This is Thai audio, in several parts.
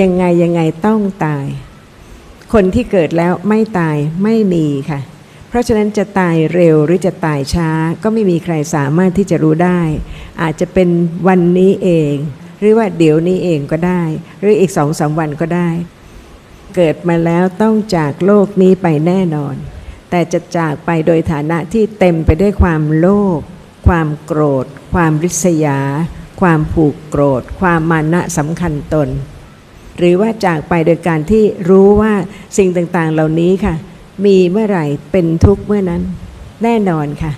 ยังไงยังไงต้องตาย คนที่เกิดแล้วไม่ตายไม่มีค่ะ เพราะฉะนั้นจะตายเร็วหรือจะตายช้า ก็ไม่มีใครสามารถที่จะรู้ได้ อาจจะเป็นวันนี้เอง หรือว่าเดี๋ยวนี้เองก็ได้ หรืออีกสองสามวันก็ได้ เกิดมาแล้วต้องจากโลกนี้ไปแน่นอน แต่จะจากไปโดยฐานะที่เต็มไปด้วยความโลภความโกรธ ความริษยา ความผูกโกรธ ความมานะสำคัญตน หรือว่าจากไปโดยการที่รู้ว่าสิ่งต่างๆเหล่านี้ค่ะ มีเมื่อไหร่เป็นทุกข์เมื่อนั้นแน่นอนค่ะ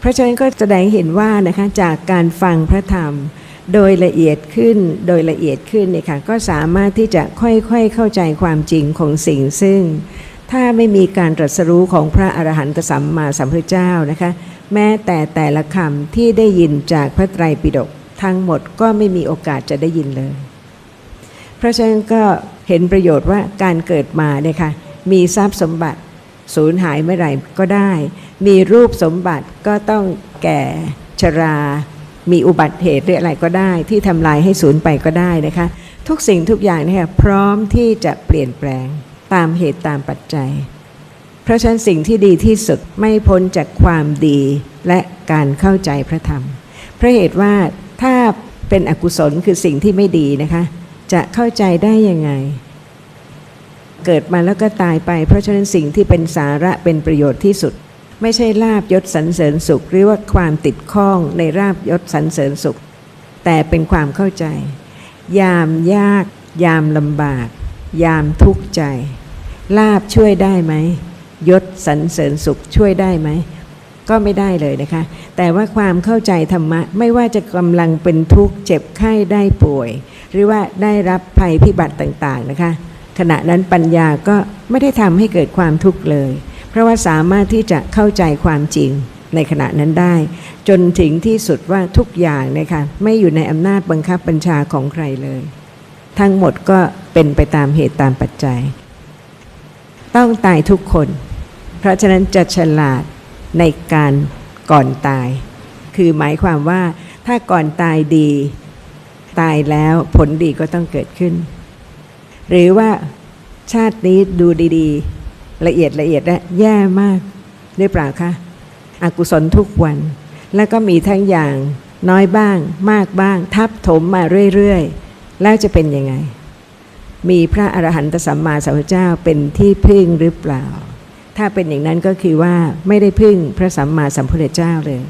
เพราะฉะนั้นก็แสดงเห็นว่านะคะจากการฟังพระธรรม โดยละเอียดขึ้นโดยละเอียดขึ้นเนี่ยค่ะก็สามารถที่จะค่อยๆเข้าใจความจริงของสิ่งซึ่ง ถ้าไม่มีการตรัสรู้ของพระอรหันตสัมมาสัมพุทธเจ้านะคะ แม้แต่แต่ละคำที่ได้ยินจากพระไตรปิฎกทั้งหมดก็ไม่มีโอกาสจะได้ยินเลย เพราะฉะนั้นก็เห็นประโยชน์ว่าการเกิดมาเนี่ยค่ะมีทรัพย์สมบัติสูญหายเมื่อไหร่ก็ได้ มีรูปสมบัติก็ต้องแก่ชรา มีอุบัติเหตุหรืออะไรก็ได้ ที่ทำลายให้สูญไปก็ได้นะคะ ทุกสิ่งทุกอย่างเนี่ยพร้อมที่จะเปลี่ยนแปลงตามเหตุตามปัจจัย เพราะฉะนั้นสิ่งที่ดีที่สุดไม่พ้นจากความดีและการเข้าใจพระธรรม เพราะเหตุว่าถ้าเป็นอกุศลคือสิ่งที่ไม่ดีนะคะ จะเข้าใจได้ยังไง เกิดมาแล้วก็ตายไป เพราะฉะนั้นสิ่งที่เป็นสาระเป็นประโยชน์ที่สุด ไม่ใช่ลาบยศสรรเสริญสุข หรือว่าความติดข้องในลาบยศสรรเสริญสุข แต่เป็นความเข้าใจ ยามยาก ยามลำบาก ยามทุกข์ใจ ลาบช่วยได้ไหมยศสรรเสริญสุขช่วยได้ไหมก็ไม่ได้เลยนะคะ แต่ว่าความเข้าใจธรรมะ ไม่ว่าจะกำลังเป็นทุกข์เจ็บไข้ได้ป่วย หรือว่าได้รับภัยพิบัติต่างๆนะคะ ขณะนั้นปัญญาก็ไม่ได้ทำให้เกิดความทุกข์เลย เพราะว่าสามารถที่จะเข้าใจความจริงในขณะนั้นได้ จนถึงที่สุดว่าทุกอย่างนะคะไม่อยู่ในอำนาจบังคับบัญชาของใครเลย ทั้งหมดก็เป็นไปตามเหตุตามปัจจัย ต้องตายทุกคน เพราะฉะนั้นจะฉลาดในการก่อนตาย คือหมายความว่าถ้าก่อนตายดี ตายแล้วผลดีก็ต้องเกิดขึ้น หรือว่าชาตินี้ดูดีๆ ละเอียดละเอียดและแย่มากหรือเปล่าคะอกุศลทุกวัน แล้วก็มีทั้งอย่างน้อยบ้าง มากบ้าง ทับถมมาเรื่อยๆ แล้วจะเป็นยังไง มีพระอรหันตสัมมาสัมพุทธเจ้าเป็นที่พึ่งหรือเปล่า ถ้าเป็นอย่างนั้นก็คือว่าไม่ได้พึ่งพระสัมมาสัมพุทธเจ้าเลย